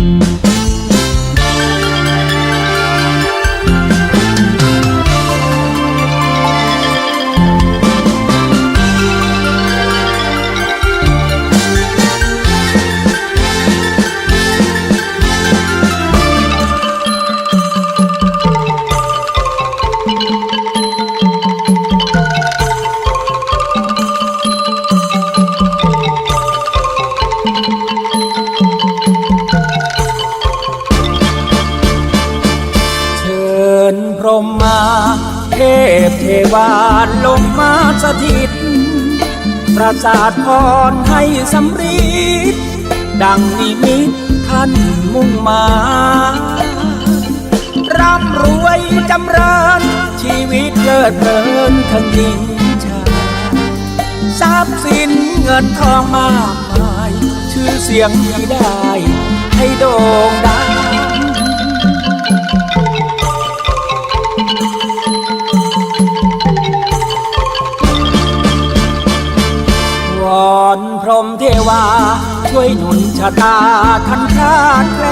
เพรหมมา เทพเทวาลงมาสถิต ประสาทพรให้สำริดดังนิมิตท่านมุ่งมาร่ำรวยจำเริญ ชีวิตเลิศเพลินทั้งหญิงชายทรัพย์สินเงินทองมากมาย ชื่อเสียงที่ได้ ให้โด่งดัง รมเทวา ช่วยหนุนชะตาทันคาดแคล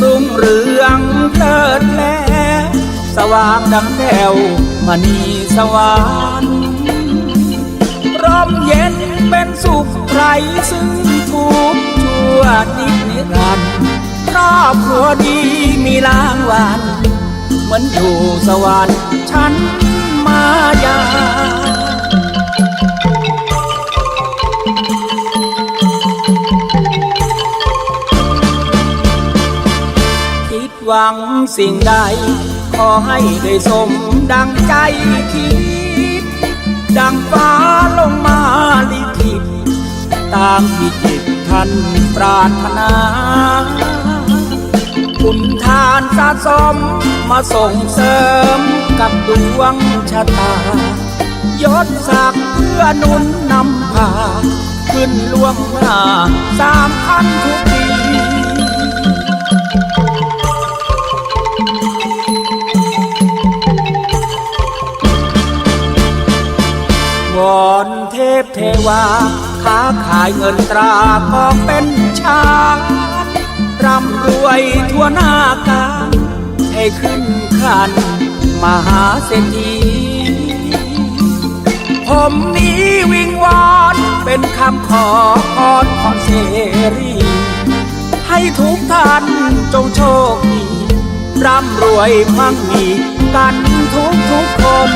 รุ่งเรืองเลิศแลสว่างดังแก้วมณีสวรรค์ร่มเย็นเป็นสุขไรซึ่งทุกข์ชั่วนินิรันดร์ครอบครัวดีมีรางวัลเหมือนอยู่สวรรค์ชั้นมายา หวังสิ่งใด ขอให้ได้สมดังใจคิด ดังฟ้าลงมาลิขิตตามที่จิตท่านปรารถนาคุณทานสะสมมาส่งเสริมกับดวงชะตายศศักดิ์เพื่อนุนนำพา ขึ้นล่วงหน้าสามพันทุกปี เทพเทวา ค้าขายเงินตราก็เป็นชาติร่ำรวยทั่วหน้าการให้ขึ้นขันมหาเศรษฐีผมนี้วิงวอนเป็นคำขอพรของเสรี ให้ทุกท่านจงโชคดีร่ำรวยมั่งมีกันทุกทุกคน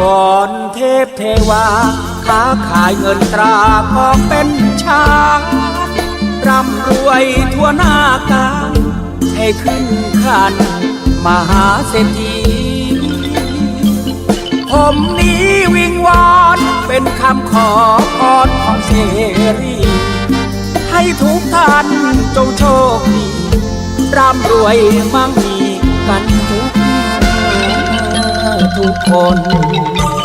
วอนเทพเทวาค้าขายเงินตราก็เป็นชาติร่ำรวยทั่วหน้าการให้ขึ้นขันมหาเศรษฐีผมนี้วิงวอนเป็นคำขอพรของเสรี ให้ทุกท่านจงโชคดีร่ำรวยมั่งมีกันทุก ทุกคน